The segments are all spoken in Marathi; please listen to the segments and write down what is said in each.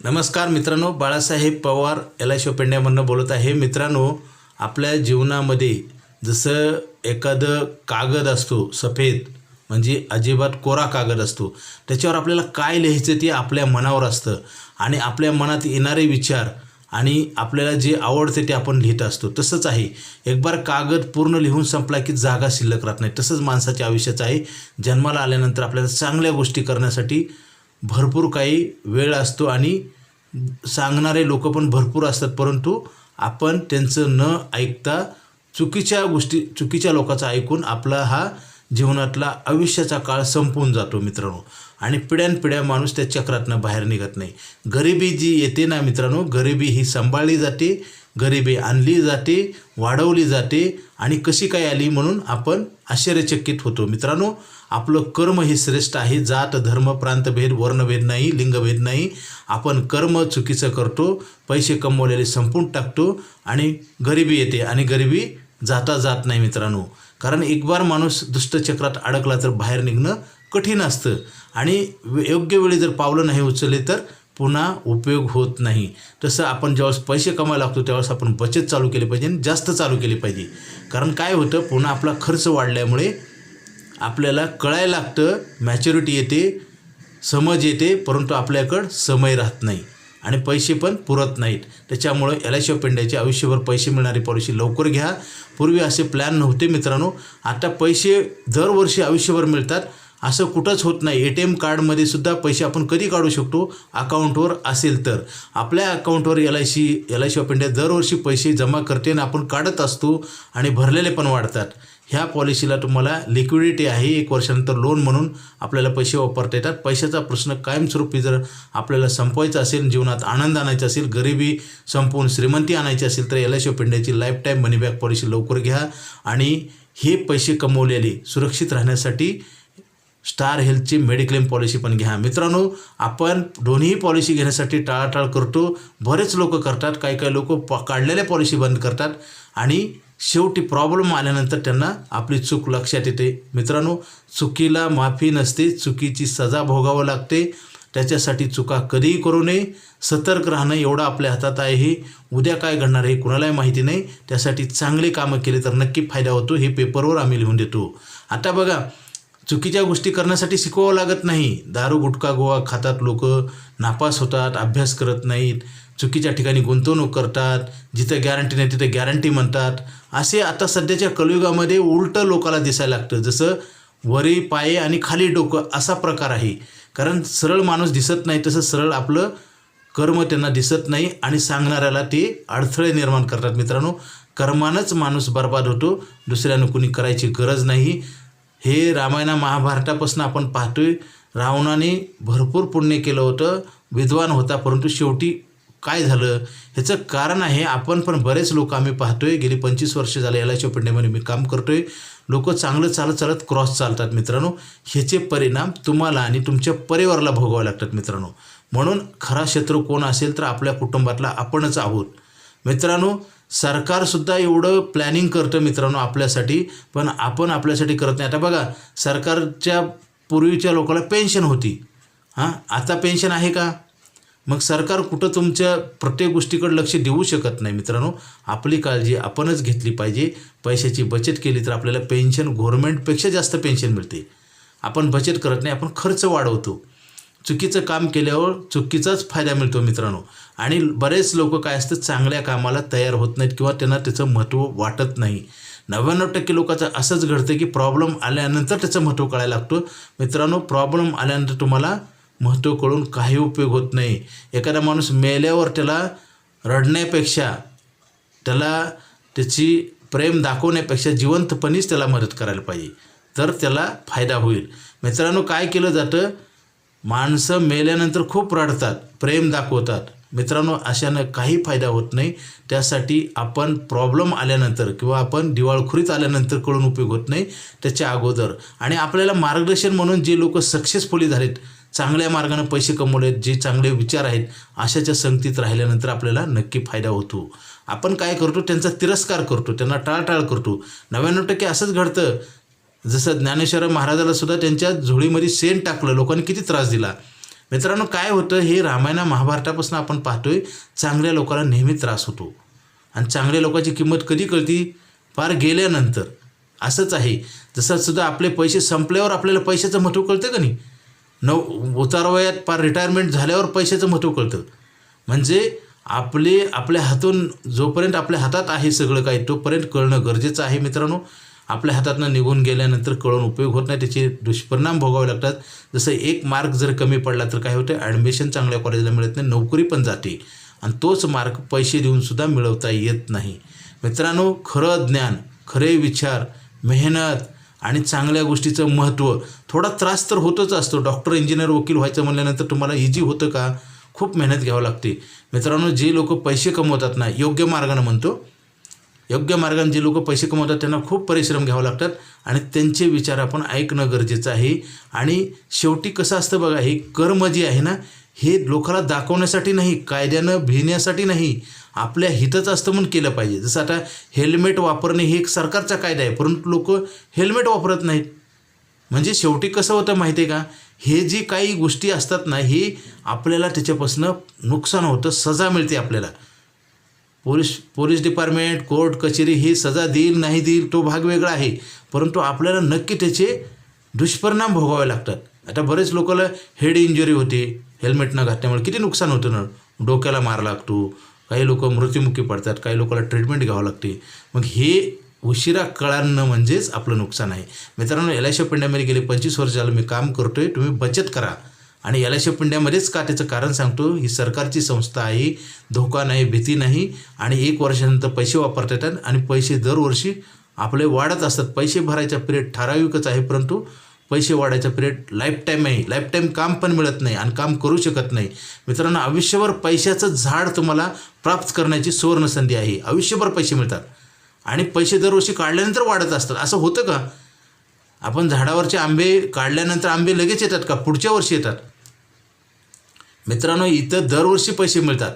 नमस्कार मित्रांनो बाळासाहेब पवार एल आय पेंड्यामधनं बोलत आहे. मित्रांनो आपल्या जीवनामध्ये जसं एखादं कागद असतो सफेद म्हणजे अजिबात कोरा कागद असतो त्याच्यावर आपल्याला काय लिहायचं ते आपल्या मनावर असतं. आणि आपल्या मनात येणारे विचार आणि आपल्याला जे आवडते ते आपण लिहित असतो. तसंच आहे. एक बार कागद पूर्ण लिहून संपला की जागा शिल्लक राहत नाही. तसंच माणसाच्या आयुष्याचं आहे. जन्माला आल्यानंतर आपल्याला चांगल्या गोष्टी करण्यासाठी भरपूर काही वेळ असतो आणि सांगणारे लोक पण भरपूर असतात परंतु आपण त्यांचं न ऐकता चुकीच्या गोष्टी चुकीच्या लोकांचं ऐकून आपला हा जीवनातला आयुष्याचा काळ संपून जातो मित्रांनो. आणि पिढ्यानपिढ्या माणूस त्या चक्रातनं बाहेर निघत नाही. गरिबी जी येते ना मित्रांनो गरिबी ही सांभाळली जाते गरिबी आणली जाते वाढवली जाते आणि कशी काय आली म्हणून आपण आश्चर्यचकित होतो. मित्रांनो आपलं कर्म हे श्रेष्ठ आहे. जात धर्म प्रांतभेद वर्णभेद नाही लिंगभेद नाही. आपण कर्म चुकीचं करतो पैसे कमवलेले संपून टाकतो आणि गरिबी येते आणि गरिबी जाता जात नाही मित्रांनो. कारण एक बार माणूस दुष्टचक्रात अडकला तर बाहेर निघणं कठीण असतं आणि योग्य वेळी जर पावलं नाही उचलले तर पुन्हा उपयोग होत नाही. तसं आपण ज्यावेळेस पैसे कमायला लागतो त्यावेळेस आपण बचत चालू केली पाहिजे आणि जास्त चालू केली पाहिजे. कारण काय होतं पुन्हा आपला खर्च वाढल्यामुळे आपल्याला कळायला लागतं मॅच्युरिटी येते समज येते परंतु आपल्याकडं समय राहत नाही आणि पैसे पण पुरत नाहीत. त्याच्यामुळं एल आय सी पेंड्याचे आयुष्यभर पैसे मिळणारी पॉलिसी लवकर घ्या. पूर्वी असे प्लॅन नव्हते मित्रांनो. आता पैसे दरवर्षी आयुष्यभर मिळतात. असं कुठंच होत नाही. ए टी एम कार्डमध्ये सुद्धा पैसे आपण कधी काढू शकतो? अकाउंटवर असेल तर. आपल्या अकाउंटवर L I C L I C of India दरवर्षी पैसे जमा करते आणि आपण काढत असतो आणि भरलेले पण वाढतात. ह्या पॉलिसीला तुम्हाला लिक्विडिटी आहे. एक वर्षानंतर लोन म्हणून आपल्याला पैसे वापरता येतात. पैशाचा प्रश्न कायमस्वरूपी जर आपल्याला संपवायचा असेल जीवनात आनंद आणायचा असेल गरिबी संपवून श्रीमंती आणायची असेल तर एल आय सी ऑफ इंडियाची life time money back policy लवकर घ्या. आणि हे पैसे कमवलेले सुरक्षित राहण्यासाठी स्टार हेल्थची मेडिक्लेम पॉलिसी पण घ्या. मित्रांनो आपण दोन्ही पॉलिसी घेण्यासाठी टाळाटाळ करतो. बरेच लोक करतात काही काही लोक प काढलेल्या पॉलिसी बंद करतात. आणि शेवटी प्रॉब्लेम आल्यानंतर त्यांना आपली चूक लक्षात येते. मित्रांनो चुकीला माफी नसते चुकीची सजा भोगावं लागते. त्याच्यासाठी चुका कधीही करू नये. सतर्क राहणं एवढं आपल्या हातात आहे. हे उद्या काय घडणार हे कुणालाही माहिती नाही. त्यासाठी चांगली कामं केली तर नक्की फायदा होतो. हे पेपरवर आम्ही लिहून देतो. आता बघा चुकीच्या गोष्टी करण्यासाठी शिकवावं लागत नाही. दारू गुटखा गोवा खातात लोक नापास होतात अभ्यास करत नाहीत चुकीच्या ठिकाणी गुंतवणूक करतात जिथं गॅरंटी नाही तिथं गॅरंटी म्हणतात. असे आता सध्याच्या कलयुगामध्ये उलटं लोकाला दिसायला लागतं. जसं वरी पाये आणि खाली डोकं असा प्रकार आहे. कारण सरळ माणूस दिसत नाही तसं सरळ आपलं कर्म त्यांना दिसत नाही आणि सांगणाऱ्याला ते अडथळे निर्माण करतात मित्रांनो. कर्मानंच माणूस बर्बाद होतो. दुसऱ्यानं कुणी करायची गरज नाही. हे रामायणा महाभारतापासून आपण पाहतोय. रावणाने भरपूर पुण्य केलं होतं. विद्वान होता परंतु शेवटी काय झालं? ह्याचं कारण आहे आपण पण बरेच लोक आम्ही पाहतोय. गेली पंचवीस वर्ष झाले एल आय सी मी काम करतोय. लोक चांगलं चालत चालत क्रॉस चालतात मित्रांनो. ह्याचे परिणाम तुम्हाला आणि तुमच्या परिवाराला भोगावे लागतात मित्रांनो. म्हणून खरा शत्रू कोण असेल तर आपल्या कुटुंबातला आपणच आहोत. मित्रांनो सरकारसुद्धा एवढं प्लॅनिंग करतं मित्रांनो आपल्यासाठी पण आपण आपल्यासाठी करत नाही. आता बघा सरकारच्या पूर्वीच्या लोकांना पेन्शन होती. हां? आता पेन्शन आहे का? मग सरकार कुठं तुमच्या प्रत्येक गोष्टीकडे लक्ष देऊ शकत नाही मित्रांनो? आपली काळजी आपणच घेतली पाहिजे. पैशाची बचत केली तर आपल्याला पेन्शन गव्हर्मेंटपेक्षा जास्त पेन्शन मिळते. आपण बचत करत नाही आपण खर्च वाढवतो. चुकीचं काम केल्यावर चुकीचाच फायदा मिळतो मित्रांनो. आणि बरेच लोक काय असतं चांगल्या कामाला तयार होत नाहीत किंवा त्यांना त्याचं महत्त्व वाटत नाही. नव्याण्णव टक्के लोकांचं असंच घडतं की प्रॉब्लेम आल्यानंतर त्याचं महत्त्व कळायला लागतो. मित्रांनो प्रॉब्लेम आल्यानंतर तुम्हाला महत्त्व कळून काही उपयोग होत नाही. एखादा माणूस मेल्यावर त्याला रडण्यापेक्षा त्याला त्याची प्रेम दाखवण्यापेक्षा जिवंतपणीच त्याला मदत करायला पाहिजे. तर त्याला फायदा होईल. मित्रांनो काय केलं जातं? माणसं मेल्यानंतर खूप रडतात प्रेम दाखवतात. मित्रांनो अशानं काही फायदा होत नाही. त्यासाठी आपण प्रॉब्लेम आल्यानंतर किंवा आपण दिवाळखोरीत आल्यानंतर कळून उपयोग होत नाही त्याच्या अगोदर. आणि आपल्याला मार्गदर्शन म्हणून जे लोक सक्सेसफुली झालेत चांगल्या मार्गाने पैसे कमवलेत जे चांगले विचार आहेत अशाच्या संगतीत राहिल्यानंतर आपल्याला नक्की फायदा होतो. आपण काय करतो? त्यांचा तिरस्कार करतो त्यांना टाळटाळ करतो. नव्याण्णव टक्के असंच घडतं. जसं ज्ञानेश्वर महाराजाला सुद्धा त्यांच्या झोळीमध्ये सेंट टाकलं लोकांनी किती त्रास दिला. मित्रांनो काय होतं हे रामायणा महाभारतापासून आपण पाहतोय चांगल्या लोकांना नेहमी त्रास होतो. आणि चांगल्या लोकांची किंमत कधी कळती? फार गेल्यानंतर. असंच आहे. जसं सुद्धा आपले पैसे संपल्यावर आपल्याला पैशाचं महत्त्व कळतं का नाही? नऊ उतारवयात फार रिटायरमेंट झाल्यावर पैशाचं महत्त्व कळतं. म्हणजे आपले आपल्या हातून जोपर्यंत आपल्या हातात आहे सगळं काही तोपर्यंत कळणं गरजेचं आहे मित्रांनो. आपल्या हातातनं निघून गेल्यानंतर कळून उपयोग होत नाही त्याचे दुष्परिणाम भोगावे लागतात. जसं एक मार्क जर कमी पडला तर काय होतं ॲडमिशन चांगल्या कॉलेजला मिळत नाही नोकरी पण जाते. आणि तोच मार्क पैसे देऊनसुद्धा मिळवता येत नाही. मित्रांनो खरं ज्ञान खरे विचार मेहनत आणि चांगल्या गोष्टीचं महत्त्व थोडा त्रास तर होतच असतो. डॉक्टर इंजिनियर वकील व्हायचं म्हणल्यानंतर तुम्हाला इजी होतं का? खूप मेहनत घ्यावं लागते. मित्रांनो जे लोक पैसे कमवतात ना योग्य मार्गानं म्हणतो योग्य मार्गाने जे लोक पैसे कमवतात त्यांना खूप परिश्रम घ्यावे लागतात आणि त्यांचे विचार आपण ऐकणं गरजेचं आहे. आणि शेवटी कसं असतं बघा हे कर्म जे आहे ना हे लोकाला दाखवण्यासाठी नाही कायद्यानं भिण्यासाठी नाही. आपल्या हितच असतं म्हणून केलं पाहिजे. जसं आता हेल्मेट वापरणे हे एक सरकारचा कायदा आहे परंतु लोक हेल्मेट वापरत नाहीत. म्हणजे शेवटी कसं होतं माहिती आहे का? हे जी काही गोष्टी असतात ना हे आपल्याला त्याच्यापासून नुकसान होतं सजा मिळते आपल्याला. पोलीस पोलीस डिपार्टमेंट कोर्ट कचेरी ही सजा देईल नाही देईल तो भाग वेगळा आहे. परंतु आपल्याला नक्की त्याचे दुष्परिणाम भोगावे लागतात. आता बरेच लोकांना हेड इंजुरी होते हेल्मेट न घातल्यामुळे किती नुकसान होतं ना? डोक्याला मार लागतो काही लोक मृत्युमुखी पडतात काही लोकांना ट्रीटमेंट घ्यावं लागते. मग हे उशिरा कळणं म्हणजेच आपलं नुकसान आहे. मित्रांनो एल आय सी पिंड्यामध्ये गेले पंचवीस वर्ष झालं मी काम करतोय तुम्ही बचत करा. आणि एल आय पिंड्यामध्येच का त्याचं कारण सांगतो ही सरकारची संस्था आहे धोका नाही भीती नाही आणि एक वर्षानंतर पैसे वापरता येतात आणि पैसे दरवर्षी आपले वाढत असतात. पैसे भरायचा पिरियड ठराविकच आहे परंतु पैसे वाढायचा पिरियड लाईफ टाईम आहे. लाईफ टाईम काम पण मिळत नाही आणि काम करू शकत नाही. मित्रांनो आयुष्यभर पैशाचं झाड तुम्हाला प्राप्त करण्याची सुवर्ण संधी आहे. आयुष्यभर पैसे मिळतात. आणि पैसे दरवर्षी काढल्यानंतर वाढत असतात. असं होतं का? आपण झाडावरचे आंबे काढल्यानंतर आंबे लगेच येतात का? पुढच्या वर्षी येतात. मित्रांनो इथं दरवर्षी पैसे मिळतात.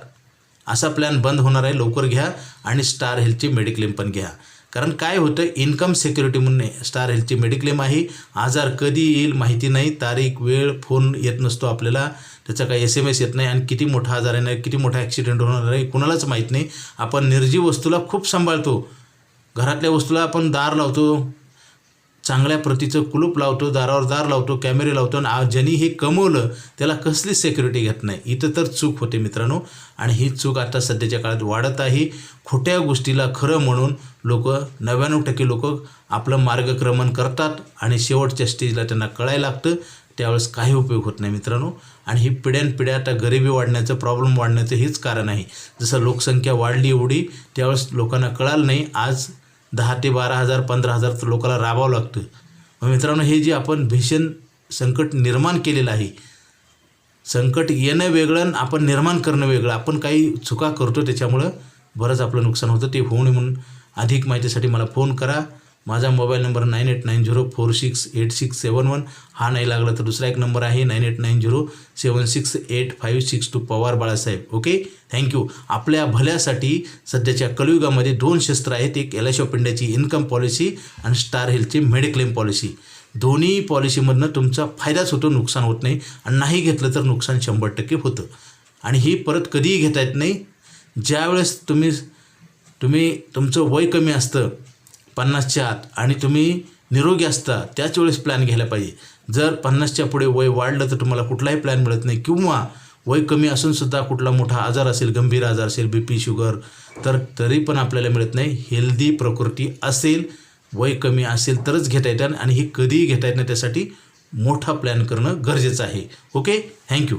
असा प्लॅन बंद होणार आहे. लवकर घ्या आणि स्टार हेल्थची मेडिक्लेम पण घ्या. कारण काय होतं इन्कम सिक्युरिटी म्हणून स्टार हेल्थची मेडिक्लेम आहे. आजार कधी येईल माहिती नाही. तारीख वेळ फोन येत नसतो आपल्याला. त्याचा काही एस एम एस येत नाही. आणि किती मोठा आजार आहे नाही किती मोठा ॲक्सिडेंट होणार आहे कुणालाच माहीत नाही. आपण निर्जीव वस्तूला खूप सांभाळतो. घरातल्या वस्तूला आपण दार लावतो. चांगल्या प्रतीचं कुलूप लावतो दारावर दार लावतो कॅमेरे लावतो आणि ज्यांनी हे कमवलं त्याला कसलीच सेक्युरिटी घेत नाही. इथं तर चूक होते मित्रांनो. आणि ही चूक आता सध्याच्या काळात वाढत आहे. खोट्या गोष्टीला खरं म्हणून लोक नव्याण्णव टक्के लोक आपलं मार्गक्रमण करतात आणि शेवटच्या स्टेजला त्यांना कळायला लागतं. त्यावेळेस काही उपयोग होत नाही मित्रांनो. आणि ही पिढ्यानपिढ्या आता गरिबी वाढण्याचं प्रॉब्लेम वाढण्याचं हेच कारण आहे. जसं लोकसंख्या वाढली एवढी त्यावेळेस लोकांना कळालं नाही. आज दहा ते बारा हजार पंधरा हजार लोकाला लोकांना राबावं लागतं. मग मित्रांनो हे जे आपण भीषण संकट निर्माण केलेलं आहे संकट येणं वेगळं आणि आपण निर्माण करणं वेगळं आपण काही चुका करतो त्याच्यामुळं बरंच आपलं नुकसान होतं ते होऊ नये म्हणून अधिक माहितीसाठी मला फोन करा. माझा mobile number nine eight nine zero four six eight six seven one हा नाही लागला तर दुसरा एक नंबर आहे nine eight nine zero seven six eight five six two Pawar Balasaheb. Okay? Thank you आपल्या भल्यासाठी सध्याच्या कलियुगामध्ये दोन शस्त्र आहेत. एक एल ऑफ इंडियाची इन्कम पॉलिसी आणि स्टार हेल्थची मेडिक्लेम पॉलिसी दोन्ही पॉलिसीमधनं तुमचा फायदाच होतो नुकसान होत नाही. आणि नाही घेतलं तर नुकसान शंभर टक्के होतं. आणि ही परत कधीही घेता येत नाही. ज्यावेळेस तुम्ही तुम्ही तुमचं वय कमी असतं पन्नासच्या आत. आणि तुम्ही निरोगी असता त्याच वेळेस प्लॅन घ्यायला पाहिजे. जर पन्नासच्या पुढे वय वाढलं तर तुम्हाला कुठलाही प्लॅन मिळत नाही. किंवा वय कमी असूनसुद्धा कुठला मोठा आजार असेल गंभीर आजार असेल बी पी शुगर तर तरी पण आपल्याला मिळत नाही. हेल्दी प्रकृती असेल वय कमी असेल तरच घेता येतात आणि हे कधीही घेता येत नाही. त्यासाठी मोठा प्लॅन करणं गरजेचं आहे. Okay thank you